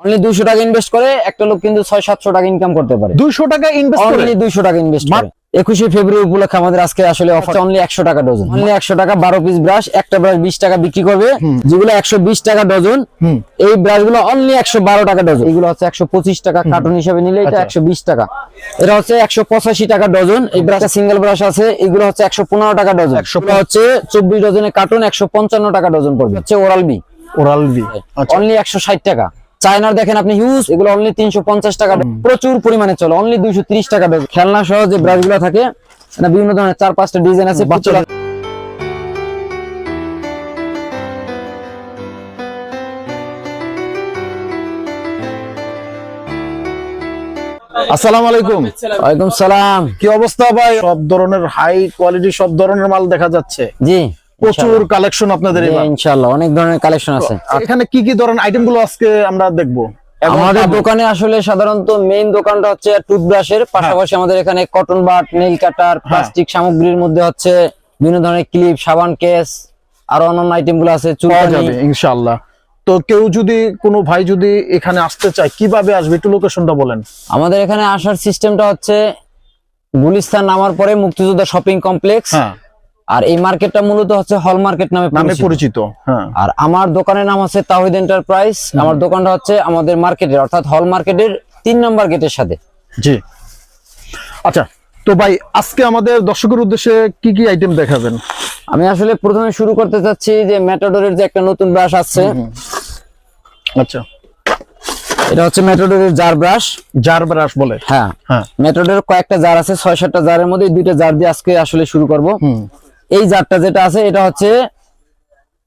Only দুইশো টাকা invest করে একটা লোক কিন্তু ছয় সাতশো টাকা ইনকাম করতে পারে। দুইশো টাকা ইনভেস্ট করে? অনলি দুইশো টাকা ইনভেস্ট করে। একুশে ফেব্রুয়ারি উপলক্ষে আমাদের আজকে আসলে অফার অনলি একশো টাকা ডজন অনলি একশো টাকা বারো পিস ব্রাশ একটা ব্রাশ বিশ টাকা বিক্রি করবে। যেগুলো একশো বিশ টাকা ডজন এই ব্রাশগুলো অনলি একশো বারো টাকা ডজন এগুলো হচ্ছে একশো পঁচিশ টাকা কার্টুন হিসেবে নিলে এটা আচ্ছা। একশো বিশ টাকা। এটা হচ্ছে একশো পঁচাশি টাকা ডজন এই ব্রাশ সিঙ্গেল ব্রাশ আছে এগুলো হচ্ছে একশো পনেরো টাকা ডজন 115 এগুলো হচ্ছে চব্বিশ ডজনের কার্টুন একশো পঞ্চান্ন টাকা ডজন পড়বে। হচ্ছে ওরাল বি ওরাল বি আচ্ছা। অনলি একশো ষাট টাকা। চায়নার দেখেন আপনি হিউজ এগুলো অনলি তিনশো পঞ্চাশ টাকা প্রচুর পরিমাণে চলে অনলি দুইশো ত্রিশ টাকা ডজন খেলনা সহ যে ব্রাশগুলো থাকে বিভিন্ন ধরনের চার পাঁচটা ডিজাইন আছে বাচ্চারা আসসালামু আলাইকুম। ওয়ালাইকুম সালাম। কি অবস্থা ভাই? সব ধরনের হাই কোয়ালিটি সব ধরনের মাল দেখা যাচ্ছে। জি। প্রচুর কালেকশন আপনাদের ইনশাআল্লাহ অনেক ধরনের কালেকশন আছে। এখানে কি কি ধরনের আইটেমগুলো আজকে আমরা দেখব? আমাদের দোকানে আসলে সাধারণত মেইন দোকানটা হচ্ছে টুথব্রাশের পাশাপাশি আমাদের এখানে cotton bud nail cutter plastic সামগ্রীর মধ্যে হচ্ছে বিভিন্ন ধরনের ক্লিপ সাবান কেস আর অন্যান্য আইটেমগুলো আছে ইনশাআল্লাহ। তো কেউ যদি কোনো ভাই যদি এখানে আসতে চায় কীভাবে আসবে? একটু লোকেশনটা বলেন। আমাদের এখানে আসার সিস্টেমটা হচ্ছে গুলিস্তান নামার পরে মুক্তিযোদ্ধা শপিং কমপ্লেক্স হ্যাঁ। আর এই মার্কেটটা মূলত হচ্ছে হল মার্কেট নামে নামে পরিচিত। হ্যাঁ। আর আমার দোকানের নাম হচ্ছে তাহিদ এন্টারপ্রাইজ আমার দোকানটা হচ্ছে আমাদের মার্কেটের অর্থাৎ হল মার্কেটের তিন নম্বর গেটের সাথে। জি। আচ্ছা তো ভাই আজকে আমাদের দর্শকের উদ্দেশ্যে কি কি আইটেম দেখাবেন? আমি আসলে প্রথমে শুরু করতে চাচ্ছি যে ম্যাটাডোরের যে একটা নতুন ব্রাশ আছে। আচ্ছা। এটা হচ্ছে ম্যাটাডোরের জার ব্রাশ জার ব্রাশ বলে? হ্যাঁ। হ্যাঁ। ম্যাটাডোরের কয়েকটা জার আছে ছয় সাতটা জারের মধ্যে দুইটা জার দিয়ে আজকে আসলে শুরু করব। হুম। এই জারটা যেটা আছে এটা হচ্ছে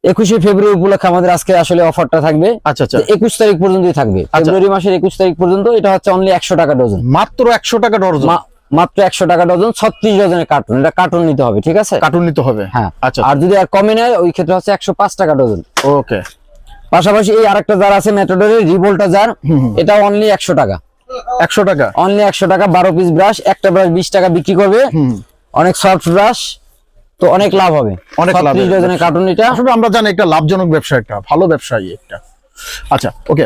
একুশে ফেব্রুয়ারি উপলক্ষে আমাদের আজকে আসলে অফারটা থাকবে। আচ্ছা আচ্ছা। একুশ তারিখ পর্যন্তই থাকবে। ফেব্রুয়ারি মাসের একুশ তারিখ পর্যন্ত এটা হচ্ছে অনলি একশো টাকা ডজন মাত্র একশো টাকা ডজন মাত্র একশো টাকা ডজন ছত্রিশ ডজনের কার্টুন এটা কার্টুন নিতে হবে ঠিক আছে? কার্টুন নিতে হবে। হ্যাঁ। আচ্ছা। আর যদি আর কমে নেয় ওই ক্ষেত্রে হচ্ছে একশো পাঁচ টাকা ডজন ওকে পাশাপাশি এই আরেকটা জার আছে মেট্রোডোরের রিভোল্টা জার এটা অনলি একশো টাকা। একশো টাকা? অনলি একশো টাকা বারো পিস ব্রাশ একটা ব্রাশ বিশ টাকা বিক্রি করবে। অনেক সফট ব্রাশ তো অনেক লাভ হবে। অনেক লাভ ডজনের কার্টুন এটা আসলে আমরা জানি একটা লাভজনক ব্যবসা একটা ভালো ব্যবসায়ী একটা। আচ্ছা ওকে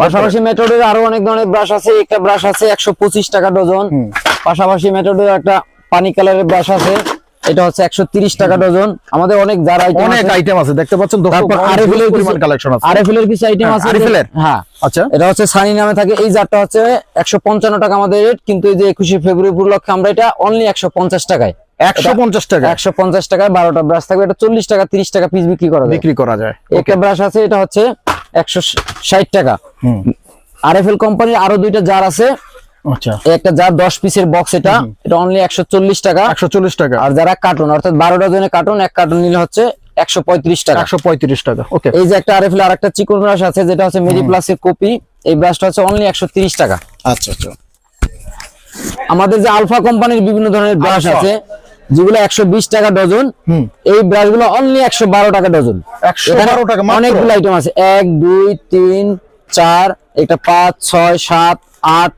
পাশাপাশি মেট্রোডের আরও অনেক ধরনের ব্রাশ আছে একটা ব্রাশ আছে একশো পঁচিশ টাকা ডজন। পাশাপাশি মেট্রোডের একটা পানি কালারের ব্রাশ আছে এটা হচ্ছে একশো তিরিশ টাকা ডজন। আমাদের অনেক যার আইটেম অনেক আইটেম আছে দেখতে পাচ্ছেন তারপর আরএফএল আরএফএল পরিমাণ কালেকশন আছে। আরএফএল এর কিছু আইটেম হ্যাঁ, আছে এর? হ্যাঁ। আচ্ছা। এটা হচ্ছে সানি নামে থাকে এই জারটা হচ্ছে একশো পঞ্চান্ন টাকা আমাদের রেট কিন্তু এই যে একুশে ফেব্রুয়ারি উপলক্ষে আমরা এটা অনলি একশো পঞ্চাশ টাকায়। একশো পঞ্চাশ টাকা। একশো পঞ্চাশ টাকায় বারোটা ব্রাশ থাকবে এটা টাকা তিরিশ টাকা পিস বিক্রি করা যায়। বিক্রি করা যায়। একটা ব্রাশ আছে এটা হচ্ছে একশো ষাট টাকা। হুম। আরএফএল কোম্পানির আরও দুইটা জার আছে। আচ্ছা। একটা জার দশ পিসের বক্স এটা। এটা অনলি একশো চল্লিশ টাকা। একশো চল্লিশ টাকা। আর যারা কার্টুন অর্থাৎ বারো ডজনের কার্টুন এক কার্টুন নিলে হচ্ছে একশো পঁয়ত্রিশ টাকা। একশো পঁয়ত্রিশ টাকা। ওকে এই যে একটা আরএফএল আর একটা চিকন ব্রাশ আছে যেটা হচ্ছে মেডি প্লাসের কপি এই ব্রাশটা হচ্ছে অনলি একশো তিরিশ টাকা। আচ্ছা আচ্ছা। আমাদের যে আলফা কোম্পানির বিভিন্ন ধরনের ব্রাশ আছে যেগুলো একশো বিশ টাকা ডজন এই ব্রাশগুলো অনলি একশো বারো টাকা ডজন। 112 টাকা অনেকগুলো আইটেম আছে। এক দুই তিন চার এটা পাঁচ ছয় সাত আট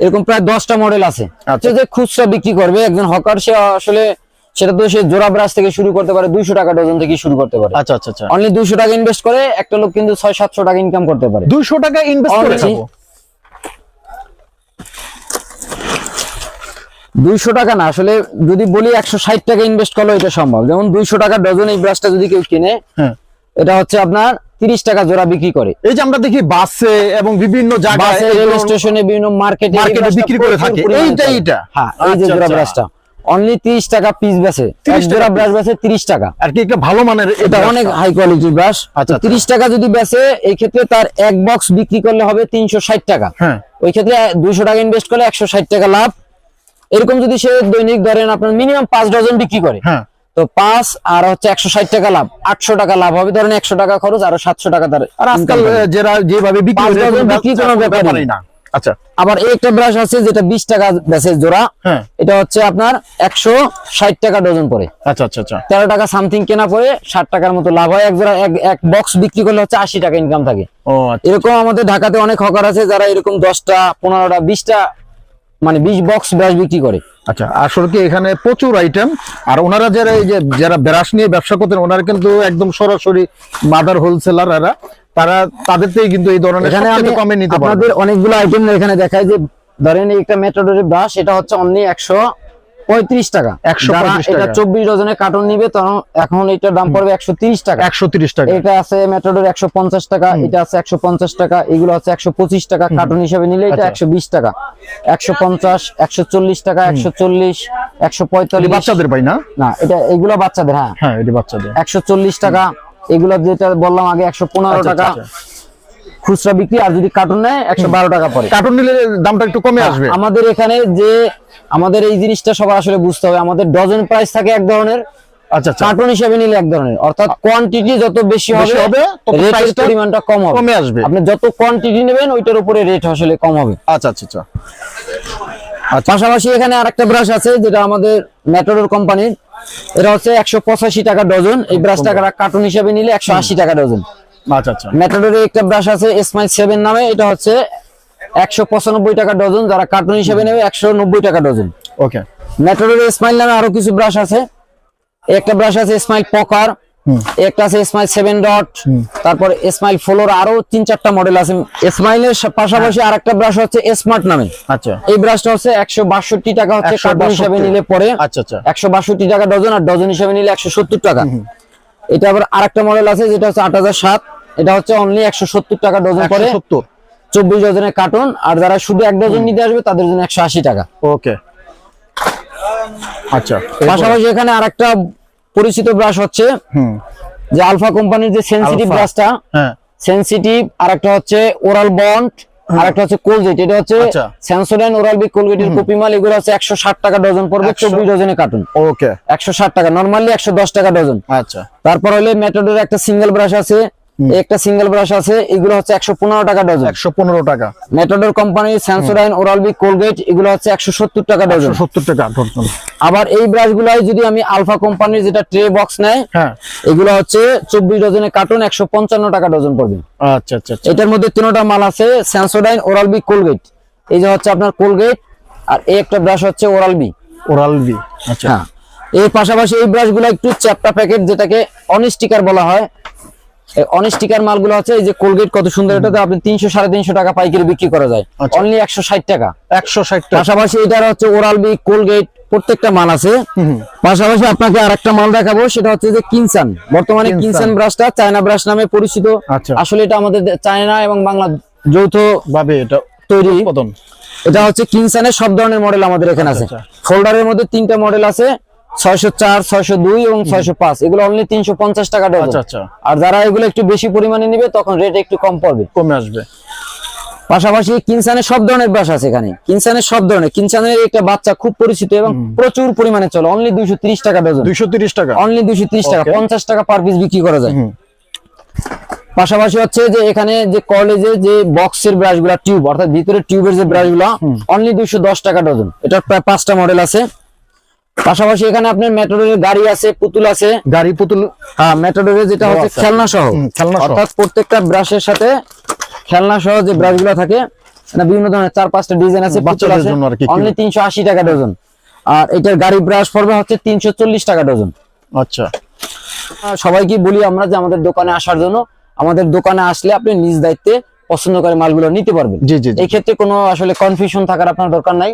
এরকম প্রায় দশটা মডেল আছে। আচ্ছা। যে খুচরা বিক্রি করবে একজন হকার সে আসলে সেটা তো সে জোড়া ব্রাশ থেকে শুরু করতে পারে দুইশো টাকা ডজন থেকে শুরু করতে পারে। আচ্ছা আচ্ছা আচ্ছা। অনলি দুইশো টাকা ইনভেস্ট করে একটা লোক কিন্তু ছয় সাতশো টাকা ইনকাম করতে পারে। দুইশো টাকা ইনভেস্ট করে Only- খাব দুইশো টাকা না আসলে যদি বলি একশো ষাট টাকা ইনভেস্ট করলে এটা সম্ভব। যেমন দুইশো টাকা ডজন এই ব্রাশটা যদি কেউ কিনে হ্যাঁ। এটা হচ্ছে আপনার তিরিশ টাকা জোড়া বিক্রি করে। এই যে আমরা দেখি বাসে এবং বিভিন্ন জায়গায় রেল স্টেশনে বিভিন্ন মার্কেটে মার্কেটে বিক্রি করে থাকে। এইটা, এইটা? হ্যাঁ এই যে আচ্ছা, জোড়া আচ্ছা। ব্রাশটা অনলি তিরিশ টাকা পিস বেছে 30 জোড়া ব্রাশ বেছে তিরিশ টাকা। আর কি একটা ভালো মানের এটা অনেক হাই কোয়ালিটির ব্রাশ আচ্ছা, আচ্ছা। তিরিশ টাকা যদি বেচে এই ক্ষেত্রে তার এক বক্স বিক্রি করলে হবে তিনশো ষাট টাকা। হ্যাঁ। ওই ক্ষেত্রে দুইশো টাকা ইনভেস্ট করলে একশো ষাট টাকা লাভ। এরকম যদি সে দৈনিক ধরেন আপনার মিনিমাম পাঁচ ডজন বিক্রি করে হ্যাঁ। তো পাঁচ আর হচ্ছে একশো ষাট টাকা লাভ আটশো টাকা লাভ হবে ধরেন একশো টাকা খরচ আর সাতশো টাকা তার আর আজকাল যারা যেভাবে বিক্রি কোনো ব্যাপারই না। আচ্ছা। আবার একটা ব্রাশ আছে যেটা বিশ টাকা বেচে জোড়া হ্যাঁ। এটা হচ্ছে আপনার একশো ষাট টাকা ডজন পরে আচ্ছা আচ্ছা আচ্ছা। তেরো টাকা সামথিং কেনা পরে ষাট টাকার মতো লাভ হয় এক জোড়া এক- এক বক্স বিক্রি করলে হচ্ছে আশি টাকা ইনকাম থাকে। আচ্ছা। এরকম আমাদের ঢাকাতে অনেক হকার আছে যারা এরকম দশটা পনেরোটা বিশটা মানে বিশ বক্স ব্রাশ বিক্রি করে। আচ্ছা আসলে কি এখানে প্রচুর আইটেম আর ওনারা যারা এই যে যারা ব্রাশ নিয়ে ব্যবসা করতেন ওনারা কিন্তু একদম সরাসরি মাদার হোলসেলার এরা তারা তাদের থেকে কিন্তু এই ধরনের এখানে আমি কমে নিতে পারবে। আপনাদের অনেকগুলো আইটেম এখানে দেখায় যে ধরেন একটা মেট্রোডোরের ব্রাশ এটা হচ্ছে অনলি একশো পঁয়ত্রিশ টাকা। 135 যারা এটা চব্বিশ ডজনের কার্টন নিবে তখন এখন এটার দাম পড়বে একশো তিরিশ টাকা। একশো তিরিশ টাকা। এটা আছে মেট্রোডোর একশো পঞ্চাশ টাকা এটা আছে একশো পঞ্চাশ টাকা এগুলো আছে একশো পঁচিশ টাকা কার্টন হিসেবে নিলে এটা আচ্ছা। একশো বিশ টাকা। একশো পঞ্চাশ একশো চল্লিশ টাকা একশো চল্লিশ একশো পঁয়তাল্লিশ। বাচ্চাদের ভাই না? না এটা এগুলো বাচ্চাদের হ্যাঁ। হ্যাঁ এটি বাচ্চাদের। একশো চল্লিশ টাকা এগুলো যেটা বললাম আগে একশো পনেরো আচ্ছা, টাকা। আচ্ছা, খুচরা বিক্রি আর যদি কার্টুন নেয় একশো বারো টাকা পরে কার্টুন নিলে দামটা একটু কমে আসবে। আমাদের এখানে যে আমাদের এই জিনিসটা সবার আসলে বুঝতে হবে। আমাদের ডজন প্রাইস থাকে এক ধরনের। আচ্ছা আচ্ছা। কার্টুন হিসেবে নিলে এক ধরনের। অর্থাৎ কোয়ান্টিটি যত বেশি হবে হবে, রেটের পরিমাণটা কম হবে। কমে আসবে। আপনি যত কোয়ান্টিটি নেবেন ওইটার উপরে রেট আসলে কম হবে। আচ্ছা আচ্ছা আচ্ছা। পাশাপাশি এখানে আরেকটা ব্রাশ আছে যেটা আমাদের ম্যাটোডোর কোম্পানির এটা হচ্ছে একশো পঁচাশি টাকা ডজন এই ব্রাশটা কার্টুন হিসেবে নিলে একশো আশি টাকা ডজন আচ্ছা আচ্ছা। ম্যাটাডোরের একটা ব্রাশ আছে স্মাইল সেভেন নামে এটা হচ্ছে একশো পঁচানব্বই টাকা ডজন যারা কার্টুন হিসেবে নেবে একশো নব্বই টাকা ডজন। ওকে। ম্যাটাডোরের স্মাইল নামে আরও কিছু ব্রাশ আছে। একটা ব্রাশ আছে স্মাইল পকার একটা আছে স্মাইল সেভেন ডট তারপর স্মাইল ফ্লোর আরও তিন চারটা মডেল আছে। স্মাইলের পাশাপাশি আর একটা ব্রাশ হচ্ছে স্মার্ট নামে। আচ্ছা। এই ব্রাশটা হচ্ছে একশো বাষট্টি টাকা হচ্ছে 162 কার্টুন হিসেবে নিলে পরে। আচ্ছা আচ্ছা। একশো বাষট্টি টাকা ডজন আর ডজন হিসেবে নিলে একশো সত্তর টাকা। এটা আবার আরেকটা মডেল আছে যেটা হচ্ছে আট হাজার সাত। এটা হচ্ছে অনলি একশো সত্তর টাকা ডজন পরে সত্তর। চব্বিশ ডজনের কার্টন আর যারা শুধু এক ডজন নিতে আসবে তাদের জন্য একশো আশি টাকা। ওকে আচ্ছা পাশাপাশি এখানে আরেকটা পরিচিত ব্রাশ হচ্ছে যে আলফা কোম্পানির যে সেন্সিটিভ ব্রাশটা সেন্সিটিভ আর একটা হচ্ছে ওরাল বন্ড আর একটা হচ্ছে কোলগেট এটা হচ্ছে আচ্ছা। ওরাল বি কোলগেটের কপি মাল এগুলো হচ্ছে একশো ষাট টাকা ডজন পড়বে 100 চব্বিশ ডজনের কার্টুন ওকে একশো ষাট টাকা নর্মালি একশো দশ টাকা ডজন। আচ্ছা। তারপর হলে মেথডের একটা সিঙ্গেল ব্রাশ আছে একটা সিঙ্গেল ব্রাশ আছে এগুলো হচ্ছে একশো পনেরো টাকা ডজন একশো পনেরো টাকা। মেথডের কোম্পানির সেন্সোডাইন ওরাল বি কোলগেট এগুলো হচ্ছে একশো সত্তর টাকা ডজন সত্তর টাকা ডজন আবার এই ব্রাশ গুলাই যদি আমি আলফা কোম্পানির যেটা ট্রে বক্স নেয় হ্যাঁ। এগুলো হচ্ছে চব্বিশ ডজনের কার্টুন একশো পঞ্চান্ন টাকা ডজন পড়বে। আচ্ছা আচ্ছা আচ্ছা। এটার মধ্যে তিনটা মাল আছে সেন্সোডাইন ওরাল বি কোলগেট এই যে হচ্ছে আপনার কোলগেট আর এই একটা ব্রাশ হচ্ছে ওরাল বি ওরাল বি আচ্ছা। হ্যাঁ। এর পাশাপাশি এই ব্রাশগুলো একটু চ্যাপটা প্যাকেট যেটাকে অনস্টিকার বলা হয় অনস্টিকার মালগুলো হচ্ছে এই যে কোলগেট কত সুন্দর এটাতে আপনি তিনশো সাড়ে তিনশো টাকা পাইকারি বিক্রি করা যায়। আচ্ছা। অনলি একশো ষাট টাকা। একশো ষাট টাকা। পাশাপাশি এটার হচ্ছে ওরাল বি কোলগেট প্রত্যেকটা মাল আছে। পাশাপাশি আপনাকে আর একটা মাল দেখাবো সেটা হচ্ছে যে কিনসান বর্তমানে কিনসান। ব্রাশটা চায়না ব্রাশ নামে পরিচিত। আচ্ছা। আসলে এটা আমাদের চায়না এবং বাংলা যৌথ ভাবে এটা তৈরি। এটা হচ্ছে কিনসানের সব ধরনের মডেল আমাদের এখানে আছে। আচ্ছা। ফোল্ডারের মধ্যে তিনটা মডেল আছে। ছয়শো চার ছয়শো দুই এবং ছয়শো পাঁচ। এগুলো অনলি তিনশো পঞ্চাশ টাকা ডজন আচ্ছা আচ্ছা। আর যারা এগুলো একটু বেশি পরিমাণে নিবে তখন রেট একটু কম পড়বে। কমে আসবে। পাশাপাশি কিনসানের সব ধরনের ব্রাশ আছে এখানে। কিনসানের সব ধরনের। কিনসানের একটা বাচ্চা খুব পরিচিত এবং প্রচুর পরিমাণে চলে। অনলি দুইশো ত্রিশ টাকা ডজন। দুইশো তিরিশ টাকা? অনলি দুইশো ত্রিশ টাকা। Okay. পঞ্চাশ টাকা পার পিস বিক্রি করা যায়। পাশাপাশি হচ্ছে যে এখানে যে কলেজে যে বক্সের ব্রাশগুলা টিউব অর্থাৎ ভিতরে টিউবের যে ব্রাশগুলা অনলি দুইশো দশ টাকা ডজন। এটার প্রায় পাঁচটা মডেল আছে। পাশাপাশি এখানে আপনার মেট্রোরের গাড়ি আছে পুতুল আছে। গাড়ি পুতুল হ্যাঁ মেট্রোরের যেটা হচ্ছে খেলনা সহ। খেলনা অর্থাৎ প্রত্যেকটা ব্রাশের সাথে খেলনা সহ যে ব্রাশগুলা থাকে বিভিন্ন ধরনের চার পাঁচটা ডিজাইন আছে পুতুল আছে। অনলি তিনশো আশি টাকা ডজন আর এটার গাড়ি ব্রাশ পড়বে হচ্ছে তিনশো চল্লিশ টাকা ডজন আচ্ছা। সবাইকে বলি আমরা যে আমাদের দোকানে আসার জন্য আমাদের দোকানে আসলে আপনি নিজ দায়িত্বে পছন্দ করে মালগুলো নিতে পারবেন। জি জি এই ক্ষেত্রে কোনো আসলে কনফিউশন থাকার আপনার দরকার নাই।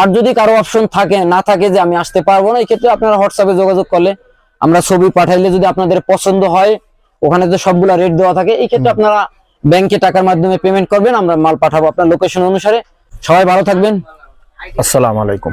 আর যদি কারও অপশন থাকে না থাকে যে আমি আসতে পারব না এই ক্ষেত্রে আপনারা হোয়াটসঅ্যাপে যোগাযোগ করলে আমরা ছবি পাঠাইলে যদি আপনাদের পছন্দ হয় ওখানে তো সবগুলা রেট দেওয়া থাকে এই ক্ষেত্রে আপনারা ব্যাংকে টাকার মাধ্যমে পেমেন্ট করবেন আমরা মাল পাঠাবো আপনার লোকেশন অনুসারে। সবাই ভালো থাকবেন। আসসালামু আলাইকুম।